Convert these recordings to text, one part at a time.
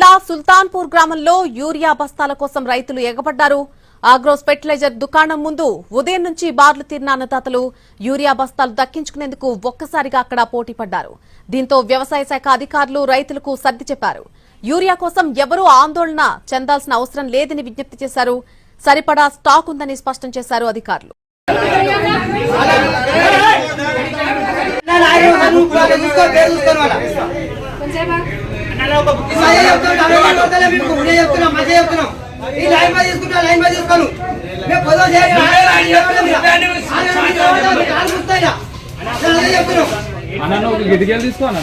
జిల్లా సుల్తాన్పూర్ గ్రామంలో యూరియా బస్తాల కోసం రైతులు ఎగబడ్డారు ఆగ్రోస్ ఫెర్టిలైజర్ దుకాణం ముందు ఉదయం నుంచి బార్లు తీరిన అన్నదాతలు యూరియా బస్తాలు దక్కించుకునేందుకు ఒక్కసారిగా అక్కడ పోటీ పడ్డారు దీంతో వ్యవసాయ శాఖ అధికారులు రైతులకు సర్ది చెప్పారు యూరియా కోసం ఎవరూ ఆందోళన చెందాల్సిన అవసరం లేదని విజ్ఞప్తి చేశారు సరిపడా స్టాక్ ఉందని స్పష్టం చేశారు అధికారులు లైన్ మీద తీసుకుంటా లైన్ మీద తీసుకోను మేము అన్న గిటికెళ్ళి తీసుకో అన్న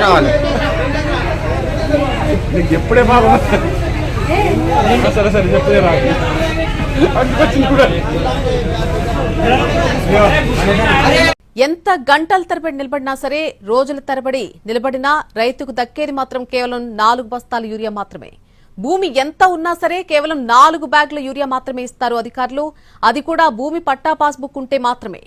రావాలి. నీకు ఎప్పుడే బాబు? సరే సరే చెప్తే రాదు అందుకొచ్చింది కూడా. ఎంత గంటల తరబడి నిలబడినా సరే రోజుల తరబడి నిలబడినా రైతుకు దక్కేది మాత్రం కేవలం నాలుగు బస్తాల యూరియా మాత్రమే. భూమి ఎంత ఉన్నా సరే కేవలం నాలుగు బ్యాగుల యూరియా మాత్రమే ఇస్తారు అధికారులు. అది కూడా భూమి పట్టా పాస్బుక్ ఉంటే మాత్రమే.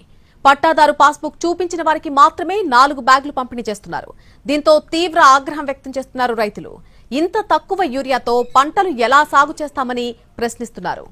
పట్టాదారు పాస్బుక్ చూపించిన వారికి మాత్రమే నాలుగు బ్యాగులు పంపిణీ చేస్తున్నారు. దీంతో తీవ్ర ఆగ్రహం వ్యక్తం చేస్తున్నారు రైతులు. ఇంత తక్కువ యూరియాతో పంటలు ఎలా సాగు చేస్తామని ప్రశ్నిస్తున్నారు.